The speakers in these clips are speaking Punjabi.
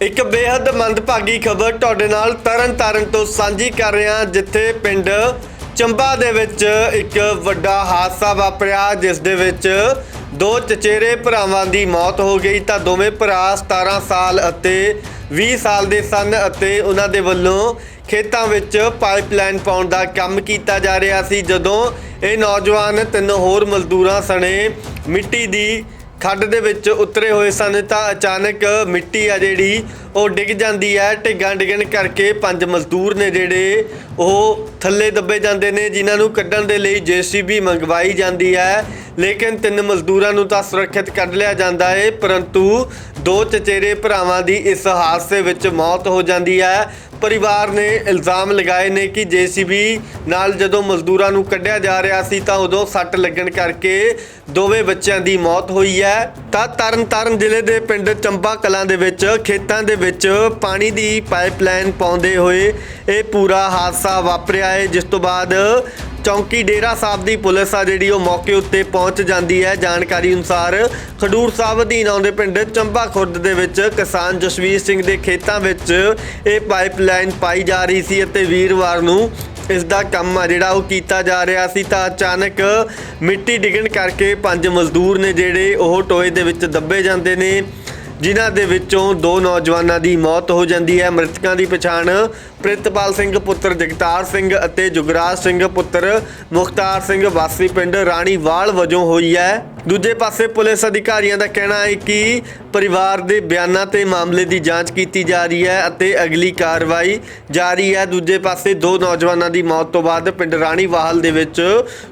ਇੱਕ ਬੇहद ਮੰਦਭਾਗੀ ਖਬਰ ਤੁਹਾਡੇ ਨਾਲ ਤਰਨ ਤਾਰਨ ਤੋਂ ਸਾਂਝੀ ਕਰ ਰਿਹਾ ਜਿੱਥੇ ਪਿੰਡ ਚੰਬਾ ਦੇ ਵਿੱਚ ਇੱਕ ਵੱਡਾ ਹਾਦਸਾ ਵਾਪਰਿਆ, ਜਿਸ ਦੇ ਵਿੱਚ ਦੋ ਚਚੇਰੇ ਭਰਾਵਾਂ ਦੀ ਮੌਤ ਹੋ ਗਈ। ਤਾਂ ਦੋਵੇਂ ਭਰਾ 17 ਸਾਲ ਅਤੇ 20 ਸਾਲ ਦੇ ਸਨ ਅਤੇ ਉਹਨਾਂ ਦੇ ਵੱਲੋਂ ਖੇਤਾਂ ਵਿੱਚ ਪਾਈਪਲਾਈਨ ਪਾਉਣ ਦਾ ਕੰਮ ਕੀਤਾ ਜਾ ਰਿਹਾ ਸੀ। ਜਦੋਂ ਇਹ ਨੌਜਵਾਨ ਤਿੰਨ ਹੋਰ ਮਜ਼ਦੂਰਾਂ ਸਣੇ ਮਿੱਟੀ ਦੀ ਖੱਡ ਦੇ ਵਿੱਚ ਉਤਰੇ ਹੋਏ ਸਨ ਤਾਂ ਅਚਾਨਕ ਮਿੱਟੀ ਆ ਜਿਹੜੀ, ਉਹ ਡਿੱਗ ਜਾਂਦੀ ਹੈ। ਢਿੱਗਾਂ ਡਿੱਗਣ ਕਰਕੇ ਪੰਜ ਮਜ਼ਦੂਰ ਨੇ ਜਿਹੜੇ, ਉਹ ਥੱਲੇ ਦੱਬੇ ਜਾਂਦੇ ਨੇ, ਜਿਨ੍ਹਾਂ ਨੂੰ ਕੱਢਣ ਦੇ ਲਈ ਜੀਸੀਬੀ ਮੰਗਵਾਈ ਜਾਂਦੀ ਹੈ। ਲੇਕਿਨ ਤਿੰਨ ਮਜ਼ਦੂਰਾਂ ਨੂੰ ਤਾਂ ਸੁਰੱਖਿਅਤ ਕੱਢ ਲਿਆ ਜਾਂਦਾ ਹੈ ਪਰੰਤੂ ਦੋ ਚਚੇਰੇ ਭਰਾਵਾਂ ਦੀ ਇਸ ਹਾਦਸੇ ਵਿੱਚ ਮੌਤ ਹੋ ਜਾਂਦੀ ਹੈ। ਪਰਿਵਾਰ ਨੇ ਇਲਜ਼ਾਮ ਲਗਾਏ ਨੇ ਕਿ ਜੀਸੀਬੀ ਨਾਲ ਜਦੋਂ ਮਜ਼ਦੂਰਾਂ ਨੂੰ ਕੱਢਿਆ ਜਾ ਰਿਹਾ ਸੀ ਤਾਂ ਉਦੋਂ ਸੱਟ ਲੱਗਣ ਕਰਕੇ ਦੋਵੇਂ ਬੱਚਿਆਂ ਦੀ ਮੌਤ ਹੋਈ ਹੈ। ਤਾਂ ਤਰਨਤਾਰਨ ਜ਼ਿਲ੍ਹੇ ਦੇ ਪਿੰਡ ਚੰਬਾ ਕਲਾਂ ਦੇ ਵਿੱਚ ਖੇਤਾਂ ਦੇ ਵਿੱਚ ਪਾਣੀ ਦੀ ਪਾਈਪਲਾਈਨ ਪਾਉਂਦੇ ਹੋਏ ਇਹ ਪੂਰਾ ਹਾਦਸਾ ਵਾਪਰਿਆ ਹੈ, ਜਿਸ ਤੋਂ ਬਾਅਦ ਚੌਂਕੀ ਡੇਰਾ ਸਾਹਿਬ ਦੀ ਪੁਲਿਸ ਆ ਜਿਹੜੀ ਉਹ ਮੌਕੇ ਉੱਤੇ ਪਹੁੰਚ ਜਾਂਦੀ ਹੈ। ਜਾਣਕਾਰੀ ਅਨੁਸਾਰ ਖਡੂਰ ਸਾਹਿਬ ਅਧੀਨ ਆਉਂਦੇ ਪਿੰਡ ਚੰਬਾ ਖੁਰਦ ਦੇ ਵਿੱਚ ਕਿਸਾਨ ਜਸਵੀਰ ਸਿੰਘ ਦੇ ਖੇਤਾਂ ਵਿੱਚ ਇਹ ਪਾਈਪਲਾਈਨ ਪਾਈ ਜਾ ਰਹੀ ਸੀ ਅਤੇ ਵੀਰਵਾਰ ਨੂੰ ਇਸ ਦਾ ਕੰਮ ਆ ਜਿਹੜਾ ਉਹ ਕੀਤਾ ਜਾ ਰਿਹਾ ਸੀ ਤਾਂ ਅਚਾਨਕ ਮਿੱਟੀ ਡਿੱਗਣ ਕਰਕੇ ਪੰਜ ਮਜ਼ਦੂਰ ਨੇ ਜਿਹੜੇ ਉਹ ਟੋਏ ਦੇ ਵਿੱਚ ਦੱਬੇ ਜਾਂਦੇ ਨੇ। ਜਿਨ੍ਹਾਂ ਦੇ ਵਿੱਚੋਂ ਦੋ ਨੌਜਵਾਨਾਂ ਦੀ ਮੌਤ ਹੋ ਜਾਂਦੀ ਹੈ। ਮ੍ਰਿਤਕਾਂ ਦੀ ਪਛਾਣ ਪ੍ਰਿਤਪਾਲ ਸਿੰਘ, ਪੁੱਤਰ ਜਗਤਾਰ ਸਿੰਘ ਅਤੇ ਜੁਗਰਾਜ ਸਿੰਘ, ਪੁੱਤਰ ਮੁਖਤਾਰ ਸਿੰਘ ਵਾਸੀ ਪਿੰਡ ਰਾਣੀਵਾਲ ਵਜੋਂ ਹੋਈ ਹੈ। ਦੂਜੇ ਪਾਸੇ ਪੁਲਿਸ ਅਧਿਕਾਰੀਆਂ ਦਾ ਕਹਿਣਾ ਹੈ ਕਿ ਪਰਿਵਾਰ ਦੇ ਬਿਆਨਾਂ ਤੇ ਮਾਮਲੇ ਦੀ ਜਾਂਚ ਕੀਤੀ ਜਾ ਰਹੀ ਹੈ ਅਤੇ ਅਗਲੀ ਕਾਰਵਾਈ ਜਾਰੀ ਹੈ। ਦੂਜੇ ਪਾਸੇ ਦੋ ਨੌਜਵਾਨਾਂ ਦੀ ਮੌਤ ਤੋਂ ਬਾਅਦ ਪਿੰਡ ਰਾਣੀਵਾਲ ਦੇ ਵਿੱਚ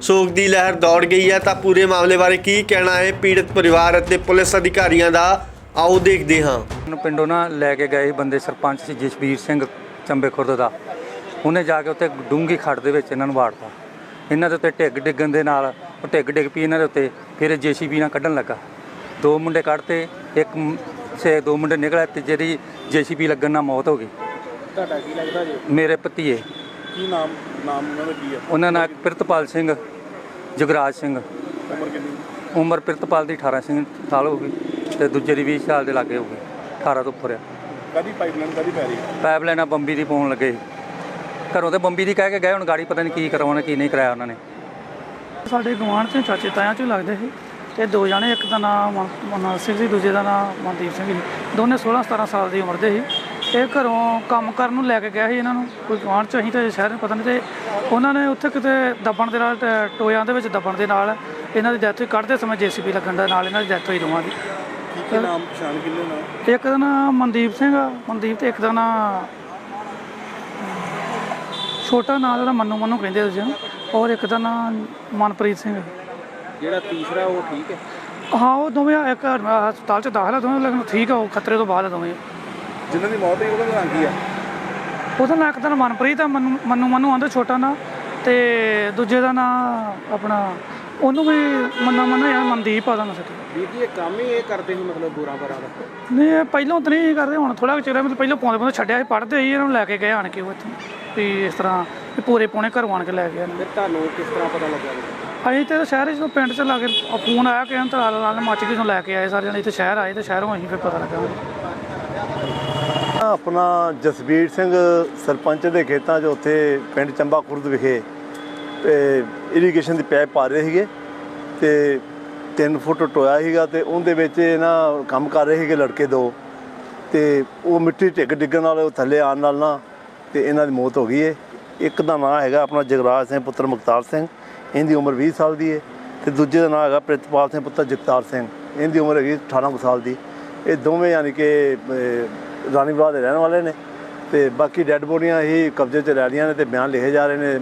ਸੋਗ ਦੀ ਲਹਿਰ ਦੌੜ ਗਈ ਹੈ। ਤਾਂ ਪੂਰੇ ਮਾਮਲੇ ਬਾਰੇ ਕੀ ਕਹਿਣਾ ਹੈ? ਪੀੜਤ ਪਰਿਵਾਰ ਅਤੇ ਪੁਲਿਸ ਅਧਿਕਾਰੀਆਂ ਦਾ ਆਓ ਦੇਖਦੇ ਹਾਂ। ਨੂੰ ਪਿੰਡੋਂ ਨਾ ਲੈ ਕੇ ਗਏ ਸੀ ਬੰਦੇ ਸਰਪੰਚ ਸੀ ਜਸਵੀਰ ਸਿੰਘ ਚੰਬੇ ਖੁਰਦ ਦਾ। ਉਹਨੇ ਜਾ ਕੇ ਉੱਤੇ ਡੂੰਗੀ ਖੱਡ ਦੇ ਵਿੱਚ ਇਹਨਾਂ ਨੂੰ ਵਾੜਤਾ। ਇਹਨਾਂ ਦੇ ਉੱਤੇ ਢਿੱਗ ਡਿੱਗਣ ਦੇ ਨਾਲ ਉਹ ਢਿੱਗ ਡਿੱਗ ਪਈ ਇਹਨਾਂ ਦੇ ਉੱਤੇ ਫਿਰ ਜੀਸੀਬੀ ਨਾਲ ਕੱਢਣ ਲੱਗਾ। ਦੋ ਮੁੰਡੇ ਕੱਢਤੇ ਇੱਕ ਸੇ ਦੋ ਮੁੰਡੇ ਨਿਕਲੇ ਤੇ ਜਿਹੜੀ ਜੀਸੀਬੀ ਲੱਗਣ ਨਾਲ ਮੌਤ ਹੋ ਗਈ। ਤੁਹਾਡਾ ਕੀ ਲੱਗਦਾ ਜੀ? ਮੇਰੇ ਭਤੀਏ। ਕੀ ਨਾਮ ਨਾਮ ਉਹਨਾਂ ਦਾ ਕੀ ਆ ਉਹਨਾਂ ਨਾਲ ਪ੍ਰਿਤਪਾਲ ਸਿੰਘ ਜੁਗਰਾਜ ਸਿੰਘ। ਉਮਰ ਕਿੰਨੀ? ਉਮਰ ਪ੍ਰਿਤਪਾਲ ਦੀ 18 ਸਿੰਘ ਸਾਲ ਹੋ ਗਈ। ਤੇ ਦੂਜੇ ਦੀ 20 ਸਾਲ ਦੇ ਲਾਗੇ ਹੋ ਗਈ 18 ਤੋਂ ਉੱਪਰ ਆ। ਕਾਦੀ ਪਾਈਪਲਾਈਨ ਕਾਦੀ ਪੈ ਰਹੀ ਪਾਈਪ ਲਾਈਨਾਂ ਬੰਬੀ ਦੀ ਪਾਉਣ ਲੱਗੇ। ਘਰੋਂ ਤੇ ਬੰਬੀ ਦੀ ਕਹਿ ਕੇ ਗਏ ਹੁਣ ਗਾੜੀ ਪਤਾ ਨਹੀਂ ਕੀ ਕਰਵਾਉਣਾ ਕੀ ਨਹੀਂ ਕਰਾਇਆ ਉਹਨਾਂ ਨੇ। ਸਾਡੇ ਗਵਾਂਢ ਚ ਚਾਚੇ ਤਾਇਆਂ ਚ ਲੱਗਦੇ ਸੀ ਤੇ ਦੋ ਜਣੇ ਇੱਕ ਦਾ ਨਾਮ ਮਨੋਜ ਸਿੰਘ ਸੀ ਦੂਜੇ ਦਾ ਨਾਮ ਮਨਦੀਪ ਸਿੰਘ ਸੀ। ਦੋਨੇ 16 17 ਸਾਲ ਦੀ ਉਮਰ ਦੇ ਸੀ। ਇਹ ਘਰੋਂ ਕੰਮ ਕਰਨ ਨੂੰ ਲੈ ਕੇ ਗਿਆ ਸੀ ਇਹਨਾਂ ਨੂੰ। ਕੋਈ ਗਵਾਂਢ ਚ ਅਸੀਂ ਤੇ ਸ਼ਹਿਰ ਨੂੰ ਪਤਾ ਨਹੀਂ ਤੇ ਉਹਨਾਂ ਨੇ ਉੱਥੇ ਕਿਤੇ ਦੱਬਣ ਦੇ ਨਾਲ ਟੋਇਆਂ ਦੇ ਵਿੱਚ ਦੱਬਣ ਦੇ ਨਾਲ ਇਹਨਾਂ ਦੀ ਡੈਥ ਹੋਈ। ਕੱਢਦੇ ਸਮੇਂ ਜੀਸੀਬੀ ਲੱਗਣ ਦੇ ਨਾਲ ਇਹਨਾਂ ਦੀ ਡੈਥ ਹੋਈ ਦੋਵਾਂ ਦੀ। ਕੀ ਕੀ ਨਾਮ ਪਛਾਣ ਕਿੰਨੇ ਨਾਮ ਇੱਕ ਦਾ ਨਾਮ ਮਨਦੀਪ ਸਿੰਘ ਆ। ਮਨਦੀਪ ਤੇ ਇੱਕ ਦਾ ਨਾਮ ਛੋਟਾ ਨਾਂ ਉਹਦਾ ਮੰਨੂ ਮੰਨੂ ਕਹਿੰਦੇ ਦੂਜੇ ਨੂੰ ਔਰ ਇੱਕ ਦਾ ਨਾਮ ਮਨਪ੍ਰੀਤ ਸਿੰਘ ਜਿਹੜਾ ਤੀਸਰਾ ਉਹ ਠੀਕ ਹੈ? ਹਾਂ ਉਹ ਦੋਵੇਂ ਇੱਕ ਹਸਪਤਾਲ ਚ ਦਾਖਲ ਆ ਦੋਵੇਂ ਲੇਕਿਨ ਠੀਕ ਆ ਉਹ ਖਤਰੇ ਤੋਂ ਬਾਹਰ ਆ ਦੋਵੇਂ। ਜਿਨ੍ਹਾਂ ਦੀ ਮੌਤ ਹੋਈ ਉਹਦਾ ਨਾਂ ਕੀ ਆ? ਉਹਦਾ ਨਾਂ ਇੱਕ ਦਾ ਮਨਪ੍ਰੀਤ ਆ ਮੰਨੂ ਮੰਨੂ ਮੰਨੂ ਆਂਦਾ ਛੋਟਾ ਨਾਂ। ਤੇ ਦੂਜੇ ਦਾ ਨਾਂ ਆਪਣਾ ਉਹਨੂੰ ਵੀ ਮੰਨਾ ਮੰਨਾ ਯਾਰ ਮਨਦੀਪ ਆ ਨਾਂ ਸੱਚ ਵੀਰ ਜੀ ਇਹ ਕੰਮ ਹੀ ਇਹ ਕਰਦੇ ਸੀ ਮਤਲਬ ਬੁਰਾ ਬਰਾ ਦਾ? ਨਹੀਂ ਇਹ ਪਹਿਲਾਂ ਤਾਂ ਨਹੀਂ ਕਰਦੇ ਹੁਣ ਥੋੜਾ ਚਿਰ ਮਤਲਬ ਪਹਿਲਾਂ ਪਾਉਂਦੇ ਪਾਉਂਦੇ ਛੱਡਿਆ ਸੀ ਪੜ੍ਹਦੇ ਸੀ ਇਹਨਾਂ ਨੂੰ ਲੈ ਕੇ ਗਏ ਆਣ ਕੇ ਉਹ ਇੱਥੋਂ। ਵੀ ਇਸ ਤਰ੍ਹਾਂ ਵੀ ਪੂਰੇ ਪੌਣੇ ਘਰੋਂ ਆਣ ਕੇ ਲੈ ਗਏ ਇਹਨਾਂ ਫਿਰ ਤੁਹਾਨੂੰ ਕਿਸ ਤਰ੍ਹਾਂ ਪਤਾ ਲੱਗਿਆ? ਅਸੀਂ ਤੇ ਸ਼ਹਿਰ ਜਦੋਂ ਪਿੰਡ ਚ ਲਾ ਕੇ ਆ ਫੋਨ ਆਇਆ ਕਿ ਅੰਤਰਾਲ ਨਾਲ ਮੱਚ ਕੇ ਤੋਂ ਲੈ ਕੇ ਆਏ ਸਾਰੇ ਜਣੇ ਇੱਥੇ ਸ਼ਹਿਰ ਆਏ ਤੇ ਸ਼ਹਿਰੋਂ ਅਸੀਂ ਫਿਰ ਪਤਾ ਲੱਗਾ। ਆਪਣਾ ਜਸਬੀਰ ਸਿੰਘ ਸਰਪੰਚ ਦੇ ਖੇਤਾਂ 'ਚ ਉੱਥੇ ਪਿੰਡ ਚੰਬਾ ਖੁਰਦ ਵਿਖੇ ਇਰੀਗੇਸ਼ਨ ਦੀ ਪਾਈਪ ਪਾ ਰਹੇ ਸੀਗੇ ਤੇ 3 ਫੁੱਟ ਟੋਇਆ ਸੀਗਾ ਤੇ ਉਹਦੇ ਵਿੱਚ ਨਾ ਕੰਮ ਕਰ ਰਹੇ ਸੀਗੇ ਲੜਕੇ ਦੋ ਤੇ ਉਹ ਮਿੱਟੀ ਢਿੱਗ ਡਿੱਗਣ ਨਾਲ ਉਹ ਥੱਲੇ ਆਉਣ ਨਾਲ ਨਾ ਤੇ ਇਹਨਾਂ ਦੀ ਮੌਤ ਹੋ ਗਈ ਏ। ਇੱਕ ਦਾ ਨਾਂ ਹੈਗਾ ਆਪਣਾ ਜਗਰਾਜ ਸਿੰਘ ਪੁੱਤਰ ਮੁਖਤਾਰ ਸਿੰਘ। ਇਹਦੀ ਉਮਰ 20 ਸਾਲ ਦੀ ਏ ਤੇ ਦੂਜੇ ਦਾ ਨਾਂ ਹੈਗਾ ਪ੍ਰਿਤਪਾਲ ਸਿੰਘ ਪੁੱਤਰ ਜਗਤਾਰ ਸਿੰਘ। ਇਹਦੀ ਉਮਰ ਹੈਗੀ 18 ਕੁ ਸਾਲ ਦੀ। ਇਹ ਦੋਵੇਂ ਯਾਨੀ ਕਿ ਅਹ, ਦੇ ਰਹਿਣ ਵਾਲੇ ਨੇ ਤੇ ਬਾਕੀ ਡੈੱਡ ਬੋਡੀਆਂ ਹੀ ਕਬਜ਼ੇ 'ਚ ਲੈ ਲਈਆਂ ਨੇ ਤੇ ਬਿਆਨ ਲਿਖੇ ਜਾ ਰਹੇ ਨੇ।